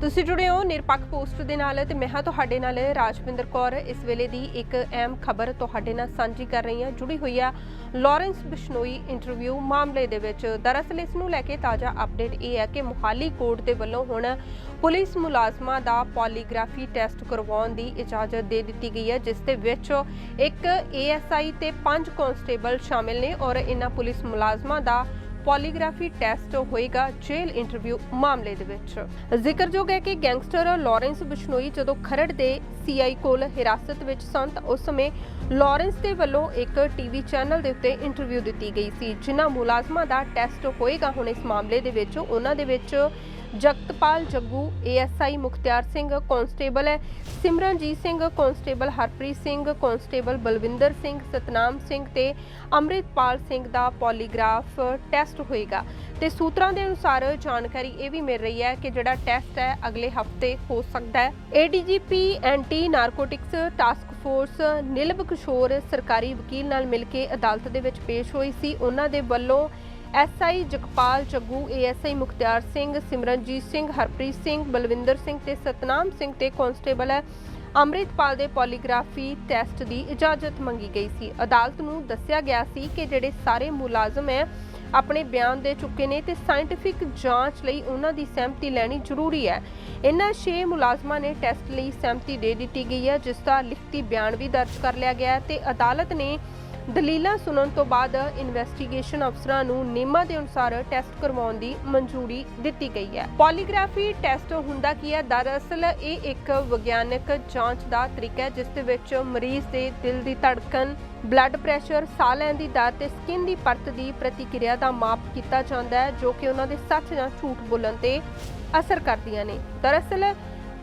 ਤੁਸੀਂ ਜੁੜੇ ਹੋ ਨਿਰਪੱਖ ਪੋਸਟ ਦੇ ਨਾਲ ਤੇ ਮੈਂ ਹਾਂ ਤੁਹਾਡੇ ਨਾਲ ਰਾਜਵਿੰਦਰ ਕੌਰ। ਇਸ ਵੇਲੇ ਦੀ ਇੱਕ ਅਹਿਮ ਖਬਰ ਤੁਹਾਡੇ ਨਾਲ ਸਾਂਝੀ ਕਰ ਰਹੀ ਹਾਂ। ਜੁੜੀ ਹੋਈ ਆ ਲਾਰੈਂਸ ਬਿਸ਼ਨੋਈ ਇੰਟਰਵਿਊ ਮਾਮਲੇ ਦੇ ਵਿੱਚ। ਦਰਅਸਲ ਇਸ ਨੂੰ ਲੈ ਕੇ ਤਾਜ਼ਾ ਅਪਡੇਟ ਇਹ ਹੈ ਕਿ ਮੁਹਾਲੀ ਕੋਰਟ ਦੇ ਵੱਲੋਂ ਹੁਣ ਪੁਲਿਸ ਮੁਲਾਜ਼ਮਾਂ ਦਾ ਪੋਲੀਗ੍ਰਾਫੀ ਟੈਸਟ ਕਰਵਾਉਣ ਦੀ ਇਜਾਜ਼ਤ ਦੇ ਦਿੱਤੀ ਗਈ ਹੈ, ਜਿਸ ਦੇ ਵਿੱਚ ਇੱਕ ਏਐਸਆਈ ਤੇ ਪੰਜ ਕਾਂਸਟੇਬਲ ਸ਼ਾਮਿਲ ਨੇ ਔਰ ਇਹਨਾਂ ਪੁਲਿਸ ਮੁਲਾਜ਼ਮਾਂ ਦਾ ਪੋਲੀਗ੍ਰਾਫੀ ਟੈਸਟ ਹੋਏਗਾ ਜੇਲ ਇੰਟਰਵਿਊ ਮਾਮਲੇ ਦੇ ਵਿੱਚ। ਜ਼ਿਕਰਯੋਗ ਹੈ ਕਿ ਗੈਂਗਸਟਰ ਲਾਰੈਂਸ ਬਿਸ਼ਨੋਈ ਜਦੋਂ ਖਰੜ ਦੇ ਸੀਆਈ ਕੋਲ ਹਿਰਾਸਤ ਵਿੱਚ ਸਨ ਤਾਂ ਉਸ ਸਮੇਂ ਲਾਰੈਂਸ ਦੇ ਵੱਲੋਂ ਇੱਕ ਟੀਵੀ ਚੈਨਲ ਦੇ ਉੱਤੇ ਇੰਟਰਵਿਊ ਦਿੱਤੀ ਗਈ ਸੀ, ਜਿਨ੍ਹਾਂ ਮੁਲਾਜ਼ਮਾਂ ਦਾ ਟੈਸਟ ਹੋਏਗਾ ਹੁਣ ਇਸ ਮਾਮਲੇ ਦੇ ਵਿੱਚ। ਉਹਨਾਂ ਦੇ ਵਿੱਚ ਜਗਤਪਾਲ ਜੱਗੂ ਏਐਸਆਈ ਮੁਖਤਿਆਰ ਸਿੰਘ, ਕਾਂਸਟੇਬਲ ਹੈ। ਸਿਮਰਨਜੀਤ ਸਿੰਘ, ਕਾਂਸਟੇਬਲ ਹਰਪ੍ਰੀਤ ਸਿੰਘ, ਕਾਂਸਟੇਬਲ ਬਲਵਿੰਦਰ ਸਿੰਘ, ਸਤਨਾਮ ਸਿੰਘ ਤੇ ਅੰਮ੍ਰਿਤਪਾਲ ਸਿੰਘ ਦਾ ਪੋਲੀਗ੍ਰਾਫ ਟੈਸਟ ਹੋਏਗਾ। ਤੇ ਸੂਤਰਾਂ ਦੇ ਅਨੁਸਾਰ ਜਾਣਕਾਰੀ ਇਹ ਵੀ ਮਿਲ ਰਹੀ ਹੈ ਕਿ ਜਿਹੜਾ ਟੈਸਟ ਹੈ, ਅਗਲੇ ਹਫ਼ਤੇ ਹੋ ਸਕਦਾ ਹੈ। ADGP anti narcotics task force Nilabh Kishore ਸਰਕਾਰੀ ਵਕੀਲ ਨਾਲ ਮਿਲ ਕੇ ਅਦਾਲਤ ਦੇ ਵਿੱਚ ਪੇਸ਼ ਹੋਈ ਸੀ। ਉਹਨਾਂ ਦੇ ਵੱਲੋਂ ਐਸਆਈ ਜਗਪਾਲ ਜੱਗੂ ਏਐਸਆਈ ਮੁਖਤਿਆਰ ਸਿੰਘ, ਸਿਮਰਨਜੀਤ ਸਿੰਘ, ਹਰਪ੍ਰੀਤ ਸਿੰਘ, ਬਲਵਿੰਦਰ ਸਿੰਘ ਤੇ ਸਤਨਾਮ ਸਿੰਘ ਤੇ ਕਾਂਸਟੇਬਲ ਹੈ। ਅੰਮ੍ਰਿਤਪਾਲ ਦੇ ਪੋਲੀਗ੍ਰਾਫੀ ਟੈਸਟ ਦੀ ਇਜਾਜ਼ਤ ਮੰਗੀ ਗਈ ਸੀ। ਅਦਾਲਤ ਨੂੰ ਦੱਸਿਆ ਗਿਆ ਸੀ ਕਿ ਜਿਹੜੇ ਸਾਰੇ ਮੁਲਾਜ਼ਮ ਹੈ, ਆਪਣੇ ਬਿਆਨ ਦੇ ਚੁੱਕੇ ਨੇ ਤੇ ਸਾਇੰਟਿਫਿਕ ਜਾਂਚ ਲਈ ਉਹਨਾਂ ਦੀ ਸਹਿਮਤੀ ਲੈਣੀ ਜ਼ਰੂਰੀ ਹੈ। ਇਹਨਾਂ 6 ਮੁਲਾਜ਼ਮਾਂ ਨੇ ਟੈਸਟ ਲਈ ਸਹਿਮਤੀ ਦੇ ਦਿੱਤੀ ਗਈ ਹੈ, ਜਿਸ ਦਾ ਲਿਖਤੀ ਬਿਆਨ ਵੀ ਦਰਜ ਕਰ ਲਿਆ ਗਿਆ ਹੈ ਤੇ ਅਦਾਲਤ ਨੇ ਦਲੀਲਾਂ ਸੁਣਨ ਤੋਂ ਬਾਅਦ ਇਨਵੈਸਟੀਗੇਸ਼ਨ ਅਫਸਰਾਂ ਨੂੰ ਨਿਯਮਾਂ ਦੇ ਅਨੁਸਾਰ ਟੈਸਟ ਕਰਵਾਉਣ ਦੀ ਮਨਜ਼ੂਰੀ ਦਿੱਤੀ ਗਈ ਹੈ। ਪੋਲੀਗ੍ਰਾਫੀ ਟੈਸਟ ਹੁੰਦਾ ਕੀ ਹੈ? ਦਰਅਸਲ ਇਹ ਇੱਕ ਵਿਗਿਆਨਕ ਜਾਂਚ ਦਾ ਤਰੀਕਾ ਹੈ, ਜਿਸ ਦੇ ਵਿੱਚ ਮਰੀਜ਼ ਦੇ ਦਿਲ ਦੀ ਧੜਕਨ ਬਲੱਡ ਪ੍ਰੈਸ਼ਰ ਸਾਹ ਲੈਣ ਦੀ ਦਰ ਤੇ ਸਕਿਨ ਦੀ ਪਰਤ ਦੀ ਪ੍ਰਤੀਕਿਰਿਆ ਦਾ ਮਾਪ ਕੀਤਾ ਜਾਂਦਾ ਹੈ, ਜੋ ਕਿ ਉਹਨਾਂ ਦੇ ਸੱਚ ਜਾਂ ਝੂਠ ਬੋਲਣ ਤੇ ਅਸਰ ਕਰਦੀਆਂ ਨੇ। ਦਰਅਸਲ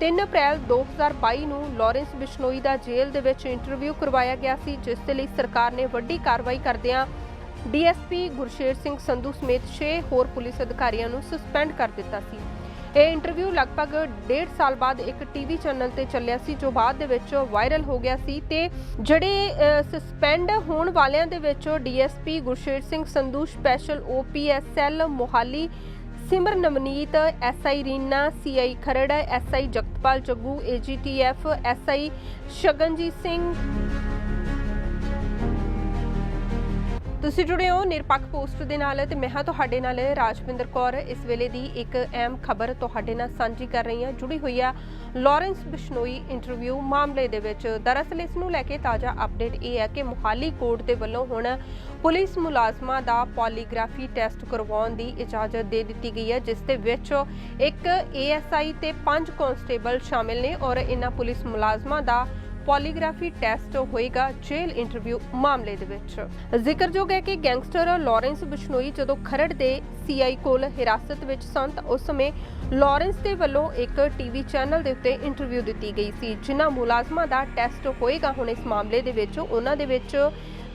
3 ਅਪ੍ਰੈਲ 2022 ਨੂੰ ਲਾਰੈਂਸ ਬਿਸ਼ਨੋਈ ਦਾ ਜੇਲ੍ਹ ਦੇ ਵਿੱਚ ਇੰਟਰਵਿਊ ਕਰਵਾਇਆ ਗਿਆ ਸੀ, ਜਿਸ ਦੇ ਲਈ ਸਰਕਾਰ ਨੇ ਵੱਡੀ ਕਾਰਵਾਈ ਕਰਦਿਆਂ ਡੀਐਸਪੀ ਗੁਰਸ਼ੇਰ ਸਿੰਘ ਸੰਧੂ ਸਮੇਤ 6 ਹੋਰ ਪੁਲਿਸ ਅਧਿਕਾਰੀਆਂ ਨੂੰ ਸਸਪੈਂਡ ਕਰ ਦਿੱਤਾ ਸੀ। ਇਹ ਇੰਟਰਵਿਊ ਲਗਭਗ 1.5 ਸਾਲ ਬਾਅਦ ਇੱਕ ਟੀਵੀ ਚੈਨਲ ਤੇ ਚੱਲਿਆ ਸੀ, ਜੋ ਬਾਅਦ ਦੇ ਵਿੱਚ ਵਾਇਰਲ ਹੋ ਗਿਆ ਸੀ ਤੇ ਜਿਹੜੇ ਸਸਪੈਂਡ ਹੋਣ ਵਾਲਿਆਂ ਦੇ ਵਿੱਚ DSP Gursher Singh Sandhu, special OPSL Mohali Simar Navneet SI Reena CI Kharar SI Jagatpal Jaggu AGTF SI Shaganjit Singh. ਤੁਸੀਂ ਜੁੜੇ ਹੋ ਨਿਰਪੱਖ ਪੋਸਟ ਦੇ ਨਾਲ ਤੇ ਮੈਂ ਹਾਂ ਤੁਹਾਡੇ ਨਾਲ ਰਾਜਵਿੰਦਰ ਕੌਰ। ਇਸ ਵੇਲੇ ਦੀ ਇੱਕ ਅਹਿਮ ਖਬਰ ਤੁਹਾਡੇ ਨਾਲ ਸਾਂਝੀ ਕਰ ਰਹੀ ਹਾਂ। ਜੁੜੀ ਹੋਈ ਆ ਲਾਰੈਂਸ ਬਿਸ਼ਨੋਈ ਇੰਟਰਵਿਊ ਮਾਮਲੇ ਦੇ ਵਿੱਚ। ਦਰਅਸਲ ਇਸ ਨੂੰ ਲੈ ਕੇ ਤਾਜ਼ਾ ਅਪਡੇਟ ਇਹ ਹੈ ਕਿ ਮੁਹਾਲੀ ਕੋਰਟ ਦੇ ਵੱਲੋਂ ਹੁਣ ਪੁਲਿਸ ਮੁਲਾਜ਼ਮਾਂ ਦਾ ਪੋਲੀਗ੍ਰਾਫੀ ਟੈਸਟ ਕਰਵਾਉਣ ਦੀ ਇਜਾਜ਼ਤ ਦੇ ਦਿੱਤੀ ਗਈ ਹੈ, ਜਿਸ ਦੇ ਵਿੱਚ ਇੱਕ ਏਐਸਆਈ ਤੇ ਪੰਜ ਕਾਂਸਟੇਬਲ ਸ਼ਾਮਿਲ ਨੇ ਔਰ ਇਹਨਾਂ ਪੁਲਿਸ ਮੁਲਾਜ਼ਮਾਂ ਦਾ ਪੋਲੀਗ੍ਰਾਫੀ ਟੈਸਟ ਹੋਏਗਾ ਜੇਲ ਇੰਟਰਵਿਊ ਮਾਮਲੇ ਦੇ ਵਿੱਚ। ਜ਼ਿਕਰਯੋਗ ਹੈ ਕਿ ਗੈਂਗਸਟਰ ਲਾਰੈਂਸ ਬਿਸ਼ਨੋਈ ਜਦੋਂ ਖਰੜ ਦੇ ਸੀਆਈ ਕੋਲ ਹਿਰਾਸਤ ਵਿੱਚ ਸਨ ਤਾਂ ਉਸ ਸਮੇਂ ਲਾਰੈਂਸ ਦੇ ਵੱਲੋਂ ਇੱਕ ਟੀਵੀ ਚੈਨਲ ਦੇ ਉੱਤੇ ਇੰਟਰਵਿਊ ਦਿੱਤੀ ਗਈ ਸੀ, ਜਿਨ੍ਹਾਂ ਮੁਲਾਜ਼ਮਾਂ ਦਾ ਟੈਸਟ ਹੋਏਗਾ ਹੁਣ ਇਸ ਮਾਮਲੇ ਦੇ ਵਿੱਚ। ਉਹਨਾਂ ਦੇ ਵਿੱਚ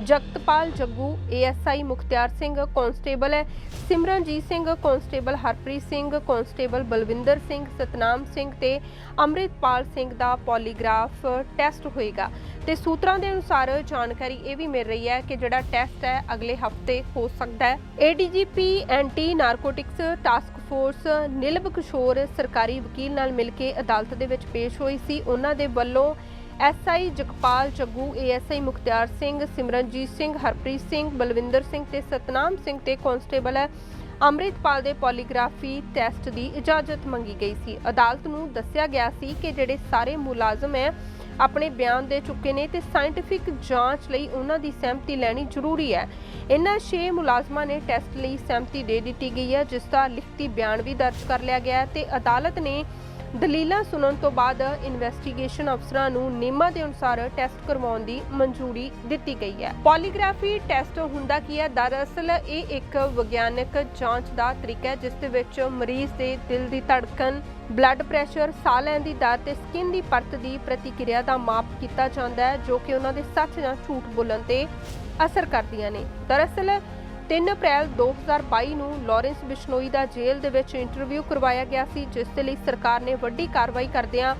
ਜਗਤਪਾਲ ਜੱਗੂ, ਏਐਸਆਈ ਮੁਖਤਿਆਰ ਸਿੰਘ, ਕਾਂਸਟੇਬਲ ਹੈ। ਸਿਮਰਨਜੀਤ ਸਿੰਘ, ਕਾਂਸਟੇਬਲ ਹਰਪ੍ਰੀਤ ਸਿੰਘ, ਕਾਂਸਟੇਬਲ ਬਲਵਿੰਦਰ ਸਿੰਘ, ਸਤਨਾਮ ਸਿੰਘ ਤੇ ਅੰਮ੍ਰਿਤਪਾਲ ਸਿੰਘ ਦਾ ਪੋਲੀਗ੍ਰਾਫ ਟੈਸਟ ਹੋਏਗਾ। ਤੇ ਸੂਤਰਾਂ ਦੇ ਅਨੁਸਾਰ ਜਾਣਕਾਰੀ ਇਹ ਵੀ ਮਿਲ ਰਹੀ ਹੈ ਕਿ ਜਿਹੜਾ ਟੈਸਟ ਹੈ, ਅਗਲੇ ਹਫ਼ਤੇ ਹੋ ਸਕਦਾ ਹੈ। ADGP anti narcotics task force Nilabh Kishore ਸਰਕਾਰੀ ਵਕੀਲ ਨਾਲ ਮਿਲ ਕੇ ਅਦਾਲਤ ਦੇ ਵਿੱਚ ਪੇਸ਼ ਹੋਈ ਸੀ। ਉਹਨਾਂ ਦੇ ਵੱਲੋਂ ਐਸਆਈ ਜਗਪਾਲ ਜੱਗੂ ਏਐਸਆਈ ਮੁਖਤਿਆਰ ਸਿੰਘ, ਸਿਮਰਨਜੀਤ ਸਿੰਘ, ਹਰਪ੍ਰੀਤ ਸਿੰਘ, ਬਲਵਿੰਦਰ ਸਿੰਘ ਤੇ ਸਤਨਾਮ ਸਿੰਘ ਤੇ ਕਾਂਸਟੇਬਲ ਹੈ। ਅੰਮ੍ਰਿਤਪਾਲ ਦੇ ਪੋਲੀਗ੍ਰਾਫੀ ਟੈਸਟ ਦੀ ਇਜਾਜ਼ਤ ਮੰਗੀ ਗਈ ਸੀ। ਅਦਾਲਤ ਨੂੰ ਦੱਸਿਆ ਗਿਆ ਸੀ ਕਿ ਜਿਹੜੇ ਸਾਰੇ ਮੁਲਾਜ਼ਮ ਹੈ, ਆਪਣੇ ਬਿਆਨ ਦੇ ਚੁੱਕੇ ਨੇ ਤੇ ਸਾਇੰਟਿਫਿਕ ਜਾਂਚ ਲਈ ਉਹਨਾਂ ਦੀ ਸਹਿਮਤੀ ਲੈਣੀ ਜ਼ਰੂਰੀ ਹੈ। ਇਹਨਾਂ 6 ਮੁਲਾਜ਼ਮਾਂ ਨੇ ਟੈਸਟ ਲਈ ਸਹਿਮਤੀ ਦੇ ਦਿੱਤੀ ਗਈ ਹੈ, ਜਿਸ ਦਾ ਲਿਖਤੀ ਬਿਆਨ ਵੀ ਦਰਜ ਕਰ ਲਿਆ ਗਿਆ ਹੈ ਤੇ ਅਦਾਲਤ ਨੇ ਦਲੀਲਾਂ ਸੁਣਨ ਤੋਂ ਬਾਅਦ ਇਨਵੈਸਟੀਗੇਸ਼ਨ ਅਫਸਰਾਂ ਨੂੰ ਨਿਯਮਾਂ ਦੇ ਅਨੁਸਾਰ ਟੈਸਟ ਕਰਵਾਉਣ ਦੀ ਮਨਜ਼ੂਰੀ ਦਿੱਤੀ ਗਈ ਹੈ। ਪੋਲੀਗ੍ਰਾਫੀ ਟੈਸਟ ਹੁੰਦਾ ਕੀ ਹੈ? ਦਰਅਸਲ ਇਹ ਇੱਕ ਵਿਗਿਆਨਕ ਜਾਂਚ ਦਾ ਤਰੀਕਾ ਹੈ, ਜਿਸ ਦੇ ਵਿੱਚ ਮਰੀਜ਼ ਦੇ ਦਿਲ ਦੀ ਧੜਕਨ ਬਲੱਡ ਪ੍ਰੈਸ਼ਰ ਸਾਹ ਲੈਣ ਦੀ ਦਰ ਤੇ ਸਕਿਨ ਦੀ ਪਰਤ ਦੀ ਪ੍ਰਤੀਕਿਰਿਆ ਦਾ ਮਾਪ ਕੀਤਾ ਜਾਂਦਾ ਹੈ, ਜੋ ਕਿ ਉਹਨਾਂ ਦੇ ਸੱਚ ਜਾਂ ਝੂਠ ਬੋਲਣ ਤੇ ਅਸਰ ਕਰਦੀਆਂ ਨੇ। ਦਰਅਸਲ 3 ਅਪ੍ਰੈਲ 2022 ਨੂੰ ਲਾਰੈਂਸ ਬਿਸ਼ਨੋਈ ਦਾ ਜੇਲ੍ਹ ਦੇ ਵਿੱਚ ਇੰਟਰਵਿਊ ਕਰਵਾਇਆ ਗਿਆ ਸੀ, ਜਿਸ ਦੇ ਲਈ ਸਰਕਾਰ ਨੇ ਵੱਡੀ ਕਾਰਵਾਈ ਕਰਦਿਆਂ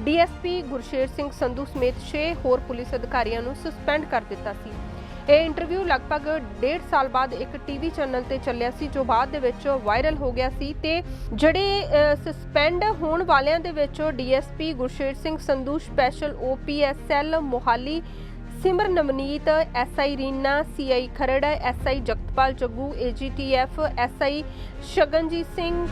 ਡੀਐਸਪੀ ਗੁਰਸ਼ੇਰ ਸਿੰਘ ਸੰਧੂ ਸਮੇਤ 6 ਹੋਰ ਪੁਲਿਸ ਅਧਿਕਾਰੀਆਂ ਨੂੰ ਸਸਪੈਂਡ ਕਰ ਦਿੱਤਾ ਸੀ। ਇਹ ਇੰਟਰਵਿਊ ਲਗਭਗ ਡੇਢ ਸਾਲ ਬਾਅਦ ਇੱਕ ਟੀਵੀ ਚੈਨਲ ਤੇ ਚੱਲਿਆ ਸੀ, ਜੋ ਬਾਅਦ ਦੇ ਵਿੱਚ ਵਾਇਰਲ ਹੋ ਗਿਆ ਸੀ ਤੇ ਜਿਹੜੇ ਸਸਪੈਂਡ ਹੋਣ ਵਾਲਿਆਂ ਦੇ ਵਿੱਚ DSP Gursher Singh Sandhu, special OPSL Mohali Simar Navneet SI Reena CI Kharar SI Jagatpal Jaggu AGTF SI Shaganjit Singh.